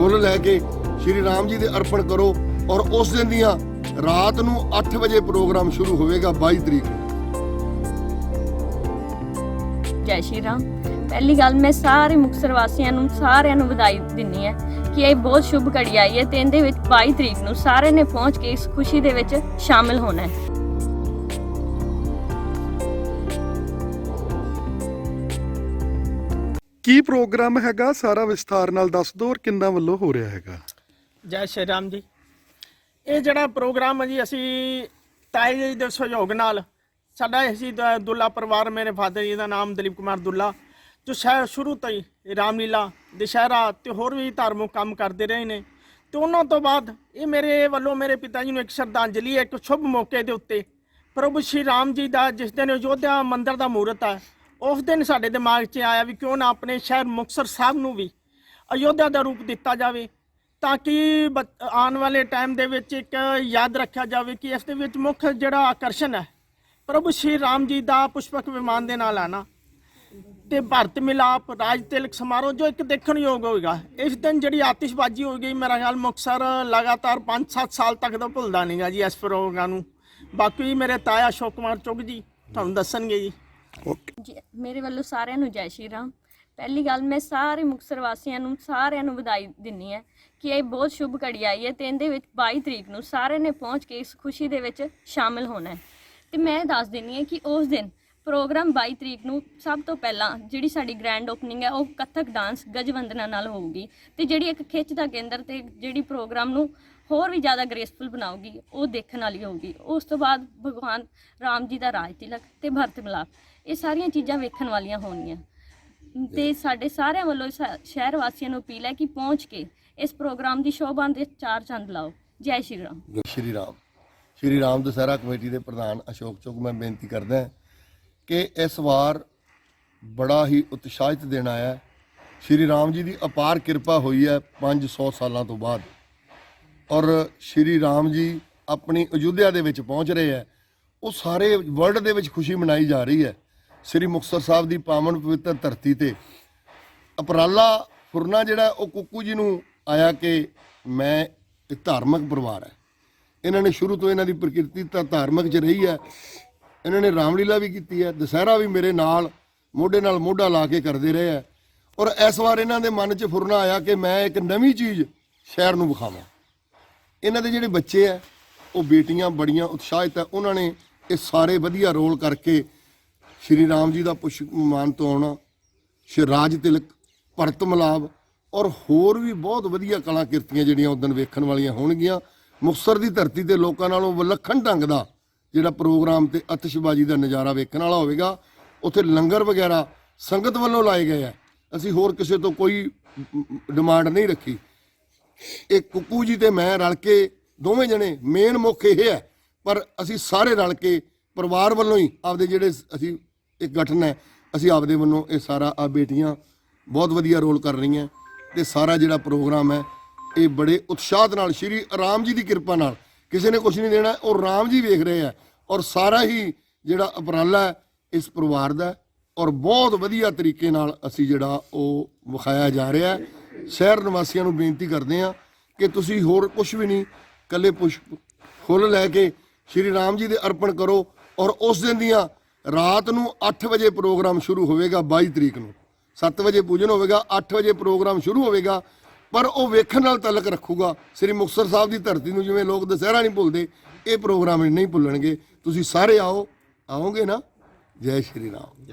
ਫੁੱਲ ਲੈ ਕੇ ਸ਼੍ਰੀ ਰਾਮ ਜੀ ਦੇ ਅਰਪਣ ਕਰੋ ਔਰ ਉਸ ਦਿਨ ਦੀਆਂ ਰਾਤ ਨੂੰ 8 ਵਜੇ ਪ੍ਰੋਗਰਾਮ ਸ਼ੁਰੂ ਹੋਵੇਗਾ 22 ਤਰੀਕ ਨੂੰ। ਜੈ ਸ਼੍ਰੀ ਰਾਮ। ਪਹਿਲੀ ਗੱਲ ਮੈਂ ਸਾਰੇ ਮੁਕਤਸਰ ਵਾਸੀਆਂ ਨੂੰ, ਸਾਰਿਆਂ ਨੂੰ ਵਧਾਈ ਦਿੰਨੀ ਹੈ ਕਿ ਇਹ ਬਹੁਤ ਸ਼ੁਭ ਘੜੀ ਆਈ ਹੈ ਤੇ ਇਹਦੇ ਵਿੱਚ 22 ਤਰੀਕ ਨੂੰ ਸਾਰਿਆਂ ਨੇ ਪਹੁੰਚ ਕੇ ਇਸ ਖੁਸ਼ੀ ਦੇ ਵਿੱਚ ਸ਼ਾਮਿਲ ਹੋਣਾ ਹੈ। ਕੀ ਪ੍ਰੋਗਰਾਮ ਹੈਗਾ? ਸਾਰਾ ਵਿਸਥਾਰ ਨਾਲ ਦੱਸ ਦਿਓ ਔਰ ਕਿੰਨਾ ਵੱਲੋਂ ਹੋ ਰਿਹਾ ਹੈਗਾ? ਜੈ ਸ਼੍ਰੀ ਰਾਮ ਜੀ। ਇਹ ਜਿਹੜਾ ਪ੍ਰੋਗਰਾਮ ਹੈ ਜੀ, ਅਸੀਂ ਤਾਏ ਜੀ ਦੇ ਸਹਿਯੋਗ ਨਾਲ ਸਾਡਾ ਅਸੀਂ ਦ- ਦੁੱਲਾ ਪਰਿਵਾਰ, ਮੇਰੇ ਫਾਦਰ ਜੀ ਦਾ ਨਾਮ ਦਲੀਪ ਕੁਮਾਰ ਦੁੱਲਾ, ਜੋ ਸ਼ਾਇਦ ਸ਼ੁਰੂ ਤੋਂ ਹੀ ਰਾਮਲੀਲਾ, ਦੁਸ਼ਹਿਰਾ ਤੇ ਹੋਰ ਵੀ ਧਾਰਮਿਕ ਕੰਮ ਕਰਦੇ ਰਹੇ ਨੇ। ਤੇ ਉਹਨਾਂ ਤੋਂ ਬਾਅਦ ਇਹ ਮੇਰੇ ਵੱਲੋਂ ਮੇਰੇ ਪਿਤਾ ਜੀ ਨੂੰ ਇੱਕ ਸ਼ਰਧਾਂਜਲੀ ਹੈ ਇੱਕ ਸ਼ੁਭ ਮੌਕੇ ਦੇ ਉੱਤੇ ਪ੍ਰਭੂ ਸ਼੍ਰੀ ਰਾਮ ਜੀ ਦਾ, ਜਿਸ ਦਿਨ ਅਯੋਧਿਆ ਮੰਦਿਰ ਦਾ ਮੂਰਤ ਹੈ ਉਸ ਦਿਨ ਸਾਡੇ ਦਿਮਾਗ 'ਚ ਆਇਆ ਵੀ ਕਿਉਂ ਨਾ ਆਪਣੇ ਸ਼ਹਿਰ ਮੁਕਤਸਰ ਸਾਹਿਬ ਨੂੰ ਵੀ ਅਯੋਧਿਆ ਦਾ ਰੂਪ ਦਿੱਤਾ ਜਾਵੇ ਤਾਂ ਕਿ ਬੱਚ- ਆਉਣ ਵਾਲੇ ਟਾਈਮ ਦੇ ਵਿੱਚ ਇੱਕ ਯਾਦ ਰੱਖਿਆ ਜਾਵੇ ਕਿ ਇਸ ਦੇ ਵਿੱਚ ਮੁੱਖ ਜਿਹੜਾ ਆਕਰਸ਼ਣ ਹੈ, ਪ੍ਰਭੂ ਸ਼੍ਰੀ ਰਾਮ ਜੀ ਦਾ ਪੁਸ਼ਪਕ ਵਿਮਾਨ ਦੇ ਨਾਲ ਆਣਾ ਤੇ ਭਾਰਤ ਮਿਲਾਪ, ਰਾਜ ਤਿਲਕ ਸਮਾਰੋਹ ਜੋ ਇੱਕ ਦੇਖਣਯੋਗ ਹੋਏਗਾ। ਇਸ ਦਿਨ ਜਿਹੜੀ ਆਤਿਸ਼ਬਾਜ਼ੀ ਹੋ ਗਈ, ਮੇਰਾ ਖਿਆਲ ਮੁਕਤਸਰ ਲਗਾਤਾਰ 5-7 ਸਾਲ ਤੱਕ ਤਾਂ ਭੁੱਲਦਾ ਨਹੀਂਗਾ ਜੀ ਇਸ ਪ੍ਰੋਗਰਾਮ ਨੂੰ। ਬਾਕੀ ਮੇਰੇ ਤਾਇਆ ਅਸ਼ੋਕ ਕੁਮਾਰ ਚੁੱਗ ਜੀ, ਤੁਹਾਨੂੰ ਦੱਸਣਗੇ ਜੀ। ਓਕੇ ਜੀ, ਮੇਰੇ ਵੱਲੋਂ ਸਾਰਿਆਂ ਨੂੰ ਜੈ ਸ਼੍ਰੀ ਰਾਮ। ਪਹਿਲੀ ਗੱਲ ਮੈਂ ਸਾਰੇ ਮੁਕਤਸਰ ਵਾਸੀਆਂ ਨੂੰ ਸਾਰਿਆਂ ਨੂੰ ਵਧਾਈ ਦਿੰਨੀ ਹੈ ਕਿ ਇਹ ਬਹੁਤ ਸ਼ੁਭ ਘੜੀ ਆਈ ਹੈ ਤੇ ਇਹਦੇ ਵਿੱਚ 22 ਤਰੀਕ ਨੂੰ ਸਾਰਿਆਂ ਨੇ ਪਹੁੰਚ ਕੇ ਇਸ ਖੁਸ਼ੀ ਦੇ ਵਿੱਚ ਸ਼ਾਮਿਲ ਹੋਣਾ ਹੈ। ਤੇ ਮੈਂ ਦੱਸ ਦਿੰਨੀ ਹੈ ਕਿ ਉਸ ਦਿਨ ਪ੍ਰੋਗਰਾਮ 22 ਤਰੀਕ ਨੂੰ ਸਭ ਤੋਂ ਪਹਿਲਾਂ ਜਿਹੜੀ ਸਾਡੀ ਗ੍ਰੈਂਡ ਓਪਨਿੰਗ ਹੈ ਉਹ ਕੱਥਕ ਡਾਂਸ ਗਜਵੰਦਨਾ ਨਾਲ ਹੋਊਗੀ। ਤੇ ਜਿਹੜੀ ਇੱਕ ਖਿੱਚ ਦਾ ਕੇਂਦਰ ਤੇ ਜਿਹੜੀ ਪ੍ਰੋਗਰਾਮ ਨੂੰ ਹੋਰ ਵੀ ਜ਼ਿਆਦਾ ਗ੍ਰੇਸਫੁਲ ਬਣਾਉਗੀ ਉਹ ਦੇਖਣ ਵਾਲੀ ਹੋਊਗੀ। ਉਸ ਤੋਂ ਬਾਅਦ ਭਗਵਾਨ ਰਾਮ ਜੀ ਦਾ ਰਾਜ ਤਿਲਕ ਤੇ ਭਰਤ ਮਿਲਾਪ ਇਹ ਸਾਰੀਆਂ ਚੀਜ਼ਾਂ ਵੇਖਣ ਵਾਲੀਆਂ ਹੋਣਗੀਆਂ। ਤੇ ਸਾਡੇ ਸਾਰਿਆਂ ਵੱਲੋਂ ਸ਼ਹਿਰ ਵਾਸੀਆਂ ਨੂੰ ਅਪੀਲ ਹੈ ਕਿ ਪਹੁੰਚ ਕੇ ਇਸ ਪ੍ਰੋਗਰਾਮ ਦੀ ਸ਼ੋਭਾ ਦੇ ਚਾਰ ਚੰਦ ਲਾਓ। ਜੈ ਸ਼੍ਰੀ ਰਾਮ। ਸ਼੍ਰੀ ਰਾਮ। ਸ਼੍ਰੀ ਰਾਮ ਦਸਹਿਰਾ ਕਮੇਟੀ ਦੇ ਪ੍ਰਧਾਨ ਅਸ਼ੋਕ ਚੁਗ ਮੈਂ ਬੇਨਤੀ ਕਰਦਾ ਕਿ ਇਸ ਵਾਰ ਬੜਾ ਹੀ ਉਤਸ਼ਾਹਿਤ ਦਿਨ ਆਇਆ ਹੈ। ਸ਼੍ਰੀ ਰਾਮ ਜੀ ਦੀ ਅਪਾਰ ਕਿਰਪਾ ਹੋਈ ਹੈ 500 ਸਾਲਾਂ ਤੋਂ ਬਾਅਦ। ਔਰ ਸ਼੍ਰੀ ਰਾਮ ਜੀ ਆਪਣੀ ਅਯੁੱਧਿਆ ਦੇ ਵਿੱਚ ਪਹੁੰਚ ਰਹੇ ਹੈ। ਉਹ ਸਾਰੇ ਵਰਲਡ ਦੇ ਵਿੱਚ ਖੁਸ਼ੀ ਮਨਾਈ ਜਾ ਰਹੀ ਹੈ। ਸ੍ਰੀ ਮੁਕਤਸਰ ਸਾਹਿਬ ਦੀ ਪਾਵਨ ਪਵਿੱਤਰ ਧਰਤੀ ਤੇ। ਅਪਰਾਲਾ ਫੁਰਨਾ ਜਿਹੜਾ, ਉਹ ਕੁੱਕੂ ਜੀ ਨੂੰ ਆਇਆ ਕਿ ਮੈਂ ਇੱਕ ਧਾਰਮਿਕ ਪਰਿਵਾਰ ਹੈ। ਇਹਨਾਂ ਨੇ ਸ਼ੁਰੂ ਤੋਂ ਇਹਨਾਂ ਦੀ ਪ੍ਰਕਿਰਤੀ ਤਾਂ ਧਾਰਮਿਕ ਚ ਰਹੀ ਹੈ। ਇਹਨਾਂ ਨੇ ਰਾਮਲੀਲਾ ਵੀ ਕੀਤੀ ਹੈ। ਦੁਸਹਿਰਾ ਵੀ ਮੇਰੇ ਨਾਲ, ਮੋਢੇ ਨਾਲ ਮੋਢਾ ਲਾ ਕੇ ਕਰਦੇ ਰਹੇ ਹੈ। ਔਰ ਇਸ ਵਾਰ ਇਹਨਾਂ ਦੇ ਮਨ 'ਚ ਫੁਰਨਾ ਆਇਆ ਕਿ ਮੈਂ ਇੱਕ ਨਵੀਂ ਚੀਜ਼ ਸ਼ਹਿਰ ਨੂੰ ਵਿਖਾਵਾਂ। ਇਹਨਾਂ ਦੇ ਜਿਹੜੇ ਬੱਚੇ ਆ, ਉਹ ਬੇਟੀਆਂ ਬੜੀਆਂ ਉਤਸ਼ਾਹਿਤ ਹੈ ਉਹਨਾਂ ਨੇ ਇਹ ਸਾਰੇ ਵਧੀਆ ਰੋਲ ਕਰਕੇ ਸ਼੍ਰੀ ਰਾਮ ਜੀ ਦਾ ਪੁਸ਼ਪਮਾਨ ਤੋਂ ਆਉਣਾ, ਸ਼੍ਰੀ ਰਾਜ ਤਿਲਕ, ਭਰਤ ਮਲਾਪ ਔਰ ਹੋਰ ਵੀ ਬਹੁਤ ਵਧੀਆ ਕਲਾਕਿਰਤੀਆਂ ਜਿਹੜੀਆਂ ਉਦੋਂ ਵੇਖਣ ਵਾਲੀਆਂ ਹੋਣਗੀਆਂ। ਮੁਕਤਸਰ ਦੀ ਧਰਤੀ ਤੇ ਲੋਕਾਂ ਨਾਲੋਂ ਵਿਲੱਖਣ ਢੰਗ ਦਾ ਜਿਹੜਾ ਪ੍ਰੋਗਰਾਮ ਤੇ ਅਤਿਸ਼ਬਾਜ਼ੀ ਦਾ ਨਜ਼ਾਰਾ ਵੇਖਣ ਵਾਲਾ ਹੋਵੇਗਾ। ਉੱਥੇ ਲੰਗਰ ਵਗੈਰਾ ਸੰਗਤ ਵੱਲੋਂ ਲਾਏ ਗਏ ਆ। ਅਸੀਂ ਹੋਰ ਕਿਸੇ ਤੋਂ ਕੋਈ ਡਿਮਾਂਡ ਨਹੀਂ ਰੱਖੀ। ਇਹ ਕੁੱਕੂ ਜੀ ਤੇ ਮੈਂ ਰਲ ਕੇ ਦੋਵੇਂ ਜਣੇ ਮੇਨ ਮੁੱਖ ਇਹ ਹੈ, ਪਰ ਅਸੀਂ ਸਾਰੇ ਰਲ ਕੇ ਪਰਿਵਾਰ ਵੱਲੋਂ ਹੀ ਆਪਦੇ ਜਿਹੜੇ ਅਸੀਂ ਇੱਕ ਗਠਨ ਹੈ, ਅਸੀਂ ਆਪਦੇ ਵੱਲੋਂ ਇਹ ਸਾਰਾ ਆ ਬੇਟੀਆਂ ਬਹੁਤ ਵਧੀਆ ਰੋਲ ਕਰ ਰਹੀਆਂ ਤੇ ਸਾਰਾ ਜਿਹੜਾ ਪ੍ਰੋਗਰਾਮ ਹੈ, ਇਹ ਬੜੇ ਉਤਸ਼ਾਹ ਨਾਲ ਸ਼੍ਰੀ ਰਾਮ ਜੀ ਦੀ ਕਿਰਪਾ ਨਾਲ, ਕਿਸੇ ਨੇ ਕੁਝ ਨਹੀਂ ਦੇਣਾ, ਉਹ ਰਾਮ ਜੀ ਵੇਖ ਰਹੇ ਆ ਔਰ ਸਾਰਾ ਹੀ ਜਿਹੜਾ ਉਪਰਾਲਾ ਇਸ ਪਰਿਵਾਰ ਦਾ ਔਰ ਬਹੁਤ ਵਧੀਆ ਤਰੀਕੇ ਨਾਲ ਅਸੀਂ ਜਿਹੜਾ ਉਹ ਵਿਖਾਇਆ ਜਾ ਰਿਹਾ ਹੈ। ਸ਼ਹਿਰ ਨਿਵਾਸੀਆਂ ਨੂੰ ਬੇਨਤੀ ਕਰਦੇ ਹਾਂ ਕਿ ਤੁਸੀਂ ਹੋਰ ਕੁਝ ਵੀ ਨਹੀਂ ਕੱਲੇ ਪੁਸ਼ਪ ਫੁੱਲ ਲੈ ਕੇ ਸ਼੍ਰੀ ਰਾਮ ਜੀ ਦੇ ਅਰਪਣ ਕਰੋ ਔਰ ਉਸ ਦਿਨ ਦੀਆਂ ਰਾਤ ਨੂੰ 8 ਵਜੇ ਪ੍ਰੋਗਰਾਮ ਸ਼ੁਰੂ ਹੋਵੇਗਾ 22 ਤਰੀਕ ਨੂੰ। 7 ਵਜੇ ਪੂਜਨ ਹੋਵੇਗਾ 8 ਵਜੇ ਪ੍ਰੋਗਰਾਮ ਸ਼ੁਰੂ ਹੋਵੇਗਾ, ਪਰ ਉਹ ਵੇਖਣ ਨਾਲ ਤਲਕ ਰੱਖੂਗਾ। ਸ੍ਰੀ ਮੁਕਤਸਰ ਸਾਹਿਬ ਦੀ ਧਰਤੀ ਨੂੰ ਜਿਵੇਂ ਲੋਕ ਦੁਸਹਿਰਾ ਨਹੀਂ ਭੁੱਲਦੇ, ਇਹ ਪ੍ਰੋਗਰਾਮ ਨਹੀਂ ਭੁੱਲਣਗੇ। ਤੁਸੀਂ ਸਾਰੇ ਆਓ, ਆਓਗੇ ਨਾ? ਜੈ ਸ਼੍ਰੀ ਰਾਮ।